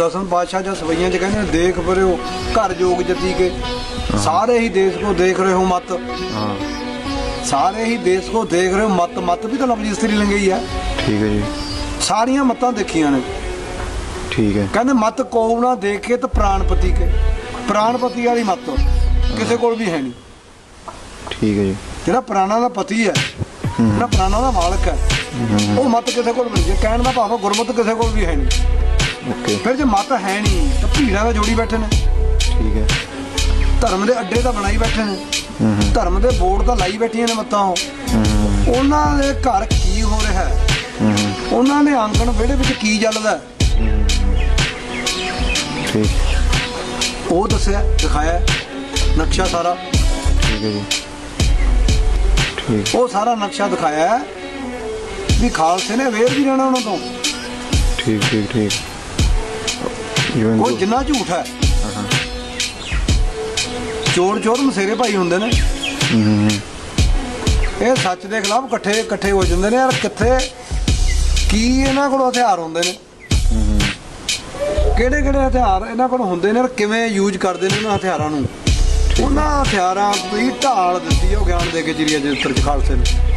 ਦਸਮ ਪਾਤਸ਼ਾਹ ਜਾਂ ਸਵਈਆਂ ਚ ਕਹਿੰਦੇ ਨੇ, ਦੇਖ ਪਰਿਓ ਘਰ ਜੋਗ ਜਤੀ ਕੇ। ਸਾਰੇ ਹੀ ਦੇਸ਼ ਕੋ ਦੇਖ ਰਹੇ ਹੋ ਮਤ। ਹਾਂ। ਸਾਰੇ ਹੀ ਦੇਸ਼ ਕੋ ਦੇਖ ਰਹੇ ਹੋ ਮਤ। ਮਤ ਵੀ ਤਾਂ ਲਫ਼ਜ਼ ਇਸਤਰੀ ਲੰਗੀ ਆ। ਠੀਕ ਹੈ ਜੀ। ਸਾਰੀਆਂ ਮਤਾਂ ਦੇਖੀਆਂ ਨੇ। ਠੀਕ ਹੈ। ਕਹਿੰਦੇ ਮਤ ਕੋ ਨਾ ਦੇਖੇ ਤਾਂ ਪ੍ਰਾਣਪਤੀ ਕੇ। ਪ੍ਰਾਣਪਤੀ ਵਾਲੀ ਮਤ ਕਿਸੇ ਕੋਲ ਵੀ ਹੈ ਨਹੀਂ। ਠੀਕ ਹੈ ਜੀ। ਜਿਹੜਾ ਪ੍ਰਾਣਾ ਦਾ ਪਤੀ ਹੈ ਜਿਹੜਾ ਪ੍ਰਾਣਾ ਦਾ ਮਾਲਕ ਹੈ ਉਹ ਮਤ ਕਿਸੇ ਕੋਲ ਵੀ ਨਹੀਂ। ਜੇ ਕਹਿਣ ਦਾ ਭਾਵ ਹੈ ਗੁਰਮਤ ਕਿਸੇ ਕੋਲ ਵੀ ਹੈ ਨਹੀਂ। ਓਕੇ। ਫਿਰ ਜੇ ਮਤ ਹੈ ਨਹੀਂ ਤਾਂ ਭੀੜਾਂ ਦਾ ਜੋੜੀ ਬੈਠੇ ਨੇ। ਠੀਕ ਹੈ। ਧਰਮ ਦੇ ਅੱਡੇ ਤਾਂ ਬਣਾਈ ਬੈਠੇ ਨੇ। ਧਰਮ ਦੇ ਬੋਰਡ ਤਾਂ ਲਾਈ ਬੈਠੀਆਂ ਨੇ ਮਤਾਂ ਉਹ। ਹੂੰ ਉਹਨਾਂ ਦੇ ਘਰ ਕੀ ਹੋ ਰਿਹਾ ਹੈ? ਉਹਨਾਂ ਦੇ ਆਂਗਣ ਵਿਹੜੇ ਵਿੱਚ ਕੀ ਚੱਲਦਾ ਠੀਕ। ਉਹ ਦੱਸਿਆ ਦਿਖਾਇਆ। ਨਕਸ਼ਾ ਸਾਰਾ। ਠੀਕ ਹੈ ਜੀ। ਠੀਕ। ਉਹ ਸਾਰਾ ਨਕਸ਼ਾ ਦਿਖਾਇਆ ਵੀ ਖਾਲਸੇ ਨੇ ਵੇਰ ਵੀ ਰਹਿਣਾ ਉਹਨਾਂ ਤੋਂ। ਠੀਕ ਠੀਕ ਠੀਕ। ਇਵਨ ਉਹ ਜਿੰਨਾ ਝੂਠ ਹੈ। ਚੋਰ ਚੋਰ ਮਸੇਰੇ ਭਾਈ ਹੁੰਦੇ ਨੇ। ਇਹ ਸੱਚ ਦੇ ਖਿਲਾਫ ਇਕੱਠੇ ਇਕੱਠੇ ਹੋ ਜਾਂਦੇ ਨੇ। ਯਾਰ ਕਿੱਥੇ ਕੀ ਇਹਨਾਂ ਕੋਲ ਹਥਿਆਰ ਹੁੰਦੇ ਨੇ? ਕਿਹੜੇ ਕਿਹੜੇ ਹਥਿਆਰ ਇਹਨਾਂ ਕੋਲ ਹੁੰਦੇ ਨੇ ਔਰ ਕਿਵੇਂ ਯੂਜ਼ ਕਰਦੇ ਨੇ ਉਹਨਾਂ ਹਥਿਆਰਾਂ ਨੂੰ? ਉਹਨਾਂ ਹਥਿਆਰਾਂ ਦੀ ਢਾਲ ਦਿੱਤੀ ਉਹ ਗਿਆਨ ਦੇ ਕੇ ਜਰੀਆ ਜਿੱਤਰ ਚ ਖਾਲਸੇ ਨੇ।